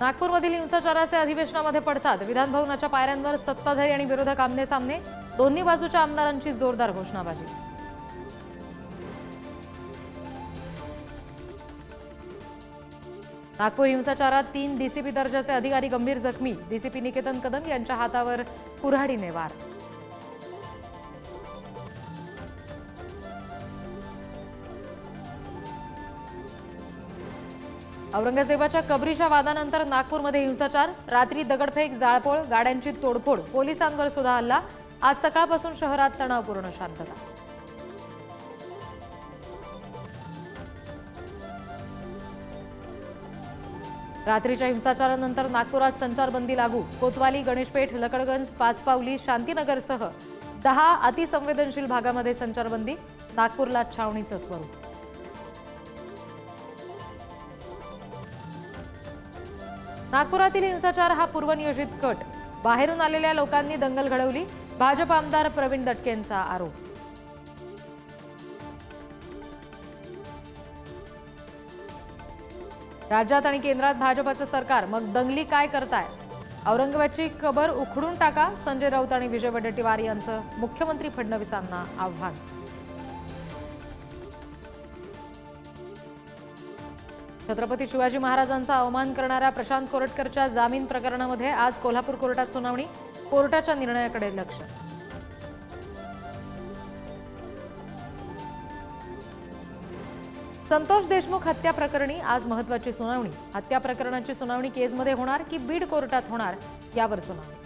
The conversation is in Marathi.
नागपूरमधील हिंसाचाराचे अधिवेशनामध्ये पडसाद. विधानभवनाच्या पायऱ्यांवर सत्ताधारी आणि विरोधक आमने सामने दोन्ही बाजूच्या आमदारांची जोरदार घोषणाबाजी. नागपूर हिंसाचारात तीन डीसीपी दर्जाचे अधिकारी गंभीर जखमी. डीसीपी निकेतन कदम यांच्या हातावर कुऱ्हाडीने वार. औरंगजेबाच्या कबरीच्या वादानंतर नागपूरमध्ये हिंसाचार रात्री दगडफेक जाळपोळ गाड्यांची तोडफोड पोलिसांवर सुद्धा हल्ला. आज सकाळपासून शहरात तणावपूर्ण शांतता. रात्रीच्या हिंसाचारानंतर नागपुरात संचारबंदी लागू. कोतवाली गणेशपेठ लकडगंज पाचपावली शांतीनगरसह दहा अतिसंवेदनशील भागामध्ये संचारबंदी. नागपूरला छावणीचं स्वरूप. नागपुरातील हिंसाचार हा पूर्वनियोजित कट. बाहेरून आलेल्या लोकांनी दंगल घडवली. भाजप आमदार प्रवीण दटकेंचा आरोप. राज्यात आणि केंद्रात भाजपाचं सरकार. मग दंगली काय करताय? औरंगाबादची कबर उखडून टाका. संजय राऊत आणि विजय वडेट्टीवार यांचं मुख्यमंत्री फडणवीसांना आव्हान. छत्रपती शिवाजी महाराजांचा अवमान करणाऱ्या प्रशांत कोरटकरच्या जामीन प्रकरणामध्ये आज कोल्हापूर कोर्टात सुनावणी. कोर्टाच्या निर्णयाकडे लक्ष. संतोष देशमुख हत्या प्रकरणी आज महत्वाची सुनावणी. हत्या प्रकरणाची सुनावणी केजमध्ये होणार की बीड कोर्टात होणार यावर सुनावणी.